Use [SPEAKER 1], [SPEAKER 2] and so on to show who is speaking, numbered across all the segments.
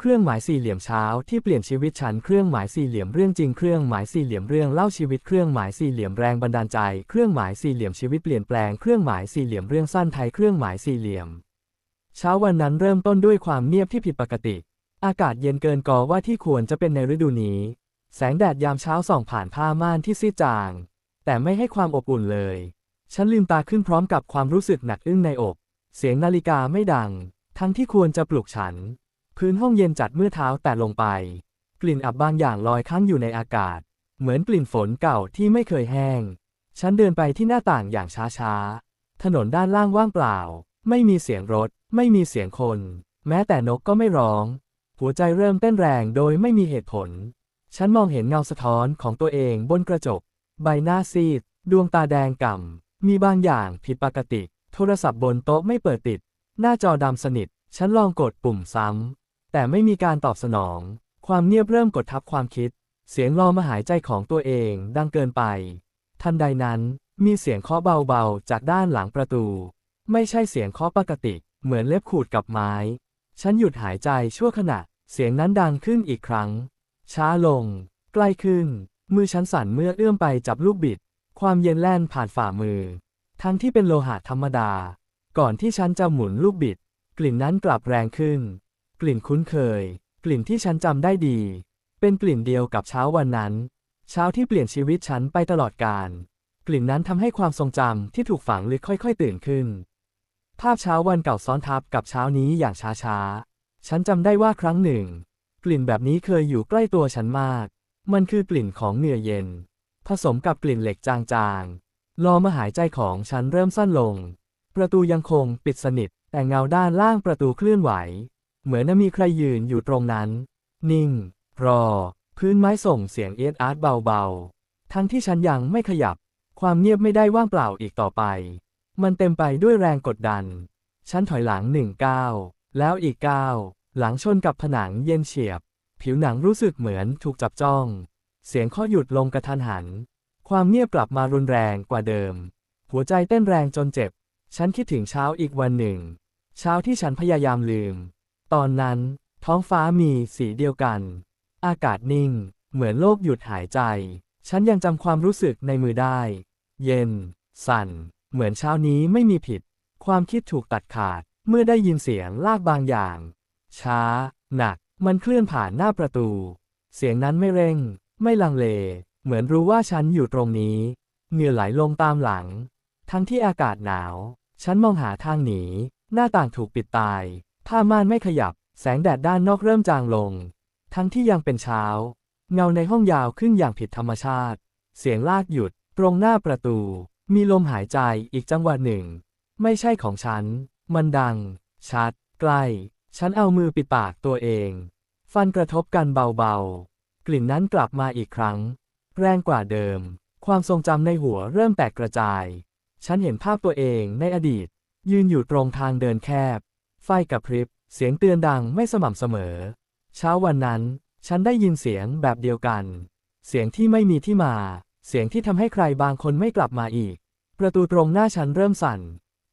[SPEAKER 1] เครื่องหมายสี่เหลี่ยมเช้าที่เปลี่ยนชีวิตฉันเครื่องหมายสี่เหลี่ยมเรื่องจริงเครื่องหมายสี่เหลี่ยมเรื่องเล่าชีวิตเครื่องหมายสี่เหลี่ยมแรงบันดาลใจ เครื่องหมายสี่เหลี่ยมชีวิตเปลี่ยนแปลงเครื่องหมายสี่เหลี่ยมเรื่องสั้นไทยเครื่องหมายสี่เหลี่ยม เช้าวันนั้นเริ่มต้นด้วยความเงียบที่ผิดปกติ อากาศเย็นเกินกอว่าที่ควรจะเป็นในฤดูนี้ แสงแดดยามเช้าส่องผ่านผ้าม่านที่ซีดจาง แต่ไม่ให้ความอบอุ่นเลย ฉันลืมตาขึ้นพร้อมกับความรู้สึกหนักอึ้งในอก เสียงนาฬิกาไม่ดัง ทั้งที่ควรจะปลุกฉัน พื้นห้องเย็นจัดเมื่อเท้าแตะลงไป กลิ่นอับบางอย่างลอยค้างอยู่ในอากาศ เหมือนกลิ่นฝนเก่าที่ไม่เคยแห้ง ฉันเดินไปที่หน้าต่างอย่างช้าๆ ถนนด้านล่างว่างเปล่า ไม่มีเสียงรถ ไม่มีเสียงคน แม้แต่นกก็ไม่ร้อง หัวใจเริ่มเต้นแรงโดยไม่มีเหตุผล ฉันมองเห็นเงาสะท้อนของตัวเองบนกระจก ใบหน้าซีด ดวงตาแดงก่ำ มีบางอย่างผิดปกติ โทรศัพท์บนโต๊ะไม่เปิดติด หน้าจอดำสนิท ฉันลองกดปุ่มซ้ำ แต่ไม่มีการตอบสนอง ความเงียบเริ่มกดทับความคิด เสียงรอมาหายใจของตัวเองดังเกินไป ทันใดนั้นมีเสียงเคาะเบาๆ จากด้านหลังประตู ไม่ใช่เสียงเคาะปกติ เหมือนเล็บขูดกับไม้ ฉันหยุดหายใจชั่วขณะ เสียงนั้นดังขึ้นอีกครั้ง ช้าลง ใกล้ขึ้น มือฉันสั่นเมื่อเอื้อมไปจับลูกบิด ความเย็นแล่นผ่านฝ่ามือ ทั้งที่เป็นโลหะธรรมดา ก่อนที่ฉันจะหมุนลูกบิด กลิ่นนั้นกลับแรงขึ้น กลิ่นคุ้นเคย กลิ่นที่ฉันจำได้ดี เป็นกลิ่นเดียวกับเช้าวันนั้น เช้าที่เปลี่ยนชีวิตฉันไปตลอดกาลกลิ่นนั้นทำให้ความทรงจำที่ถูกฝังลึกค่อย ๆ ตื่นขึ้น ภาพเช้าวันเก่าซ้อนทับกับเช้านี้อย่างช้าๆ ฉันจำได้ว่าครั้งหนึ่ง กลิ่นแบบนี้เคยอยู่ใกล้ตัวฉันมาก มันคือกลิ่นของเหงื่อเย็น ผสมกับกลิ่นเหล็กจางๆรอมาหายใจของฉันเริ่มสั้นลง ประตูยังคงปิดสนิท แต่เงาด้านล่างประตูเคลื่อนไหว เหมือนมีใครยืนอยู่ตรงนั้น นิ่ง รอ พื้นไม้ส่งเสียงเอียดอาร์ตเบาๆ ทั้งที่ฉันยังไม่ขยับ ความเงียบไม่ได้ว่างเปล่าอีกต่อไป มันเต็มไปด้วยแรงกดดัน ฉันถอยหลังหนึ่งก้าวแล้วอีกก้าวหลังชนกับผนังเย็นเฉียบ ผิวหนังรู้สึกเหมือนถูกจับจ้อง เสียงข้อหยุดลงกระทันหัน ความเงียบกลับมารุนแรงกว่าเดิม หัวใจเต้นแรงจนเจ็บ ฉันคิดถึงเช้าอีกวันหนึ่ง เช้าที่ฉันพยายามลืม ตอนนั้นท้องฟ้ามีสีเดียวกัน อากาศนิ่ง เหมือนโลกหยุดหายใจ ฉันยังจำความรู้สึกในมือได้ เย็น สั่น เหมือนเช้านี้ไม่มีผิด ความคิดถูกตัดขาดเมื่อได้ยินเสียงลากบางอย่าง ช้า หนัก มันเคลื่อนผ่านหน้าประตู เสียงนั้นไม่เร่ง ไม่ลังเล เหมือนรู้ว่าฉันอยู่ตรงนี้ เหงื่อไหลลงตามหลัง ทั้งที่อากาศหนาว ฉันมองหาทางหนี หน้าต่างถูกปิดตาย ผ้าม่านไม่ขยับ แสงแดดด้านนอกเริ่มจางลง ทั้งที่ยังเป็นเช้า เงาในห้องยาวขึ้นอย่างผิดธรรมชาติ เสียงลากหยุด ตรงหน้าประตู มีลมหายใจอีกจังหวะหนึ่ง ไม่ใช่ของฉัน มันดัง ชัด ใกล้ ฉันเอามือปิดปากตัวเอง ฟันกระทบกันเบาๆ กลิ่นนั้นกลับมาอีกครั้ง แรงกว่าเดิม ความทรงจำในหัวเริ่มแตกกระจาย ฉันเห็นภาพตัวเองในอดีต ยืนอยู่ตรงทางเดินแคบ ไฟกระพริบ เสียงเตือนดังไม่สม่ำเสมอ เช้าวันนั้น ฉันได้ยินเสียงแบบเดียวกัน เสียงที่ไม่มีที่มา เสียงที่ทำให้ใครบางคนไม่กลับมาอีก ประตูตรงหน้าฉันเริ่มสั่น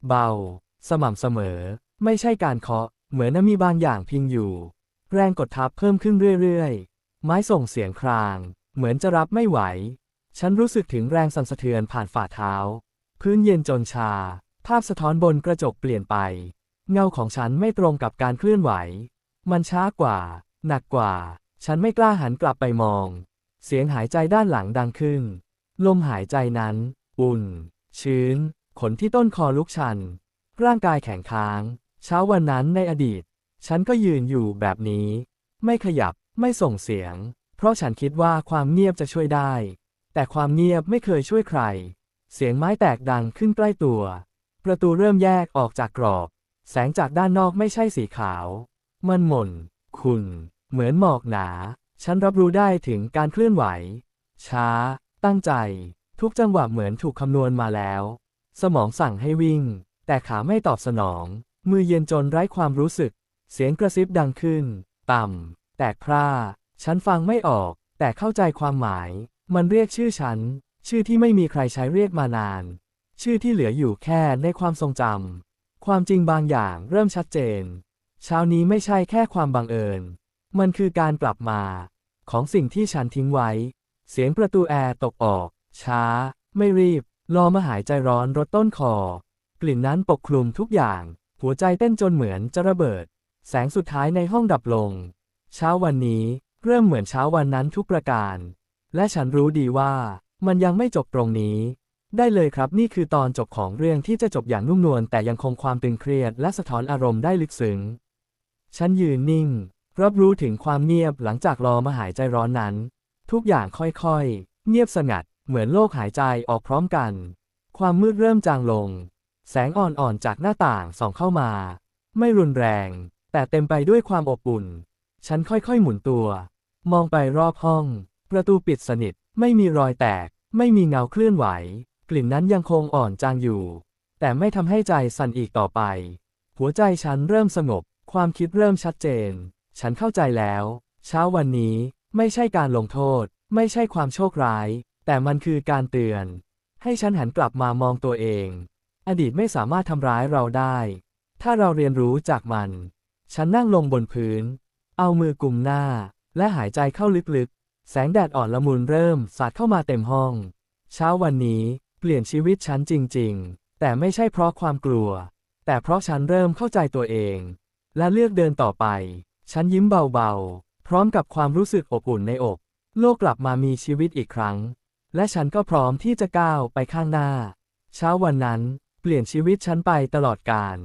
[SPEAKER 1] เบา สม่ำเสมอ ไม่ใช่การเคาะ เหมือนมีบางอย่างพิงอยู่ แรงกดทับเพิ่มขึ้นเรื่อยๆ ไม้ส่งเสียงคราง เหมือนจะรับไม่ไหว ฉันรู้สึกถึงแรงสั่นสะเทือนผ่านฝ่าเท้า พื้นเย็นจนชา ภาพสะท้อนบนกระจกเปลี่ยนไป เงาของฉันไม่ตรงกับการเคลื่อนไหว มันช้ากว่า หนักกว่า ฉันไม่กล้าหันกลับไปมอง เสียงหายใจด้านหลังดังขึ้น ลมหายใจนั้น อุ่น ชื้น ขนที่ต้นคอลุกชัน ร่างกายแข็งค้าง เช้าวันนั้นในอดีต ฉันก็ยืนอยู่แบบนี้ ไม่ขยับ ไม่ส่งเสียง เพราะฉันคิดว่าความเงียบจะช่วยได้ แต่ความเงียบไม่เคยช่วยใคร เสียงไม้แตกดังขึ้นใกล้ตัว ประตูเริ่มแยกออกจากกรอบ แสงจากด้านนอกไม่ใช่สีขาว มันหม่น ขุ่น เหมือนหมอกหนา ฉันรับรู้ได้ถึงการเคลื่อนไหว ช้า ตั้งใจ ทุกจังหวะเหมือนถูกคำนวณมาแล้ว สมองสั่งให้วิ่ง แต่ขาไม่ตอบสนอง มือเย็นจนไร้ความรู้สึก เสียงกระซิบดังขึ้น ต่ำ แตกพร่า ฉันฟังไม่ออก แต่เข้าใจความหมาย มันเรียกชื่อฉัน ชื่อที่ไม่มีใครใช้เรียกมานาน ชื่อที่เหลืออยู่แค่ในความทรงจำ ความจริงบางอย่างเริ่มชัดเจน เช้านี้ไม่ใช่แค่ความบังเอิญ มันคือการกลับมา ของสิ่งที่ฉันทิ้งไว้ เสียงประตูแอร์ตกออก ช้า ไม่รีบ รอมาหายใจร้อนรดต้นคอ กลิ่นนั้นปกคลุมทุกอย่าง หัวใจเต้นจนเหมือนจะระเบิด แสงสุดท้ายในห้องดับลง เช้าวันนี้เริ่มเหมือนเช้าวันนั้นทุกประการ และฉันรู้ดีว่ามันยังไม่จบตรงนี้ ได้เลยครับนี่คือตอนจบของเรื่องที่จะจบอย่างนุ่มนวลแต่ยังคงความตึงเครียดและสะท้อนอารมณ์ได้ลึกซึ้ง ฉันยืนนิ่ง รับรู้ถึงความเงียบหลังจากรอมาหายใจร้อนนั้น ทุกอย่างค่อยๆ เงียบสงัด เหมือนโลกหายใจออกพร้อมกัน ความมืดเริ่มจางลง แสงอ่อนๆจากหน้าต่างส่องเข้ามา ไม่รุนแรง แต่เต็มไปด้วยความอบอุ่น ฉันค่อยๆหมุนตัว มองไปรอบห้อง ประตูปิดสนิท ไม่มีรอยแตก ไม่มีเงาเคลื่อนไหว กลิ่นนั้นยังคงอ่อนจางอยู่ แต่ไม่ทำให้ใจสั่นอีกต่อไป หัวใจฉันเริ่มสงบ ความคิดเริ่มชัดเจน ฉันเข้าใจแล้ว เช้าวันนี้ไม่ใช่การลงโทษ ไม่ใช่ความโชคร้าย แต่มันคือการเตือน ให้ฉันหันกลับมามองตัวเอง อดีตไม่สามารถทำร้ายเราได้ ถ้าเราเรียนรู้จากมัน ฉันนั่งลงบนพื้น เอามือกุมหน้า และหายใจเข้าลึกๆ แสงแดดอ่อนละมุนเริ่มสาดเข้ามาเต็มห้อง เช้าวันนี้ ลี่ยนชีวิตฉันจริง ๆ แต่ไม่ใช่เพราะความกลัว แต่เพราะฉันเริ่มเข้าใจตัวเอง และเลือกเดินต่อไป ฉันยิ้มเบาๆ พร้อมกับความรู้สึกอบอุ่นในอก โลกกลับมามีชีวิตอีกครั้ง และฉันก็พร้อมที่จะก้าวไปข้างหน้า เช้าวันนั้น เปลี่ยนชีวิตฉันไปตลอดกาล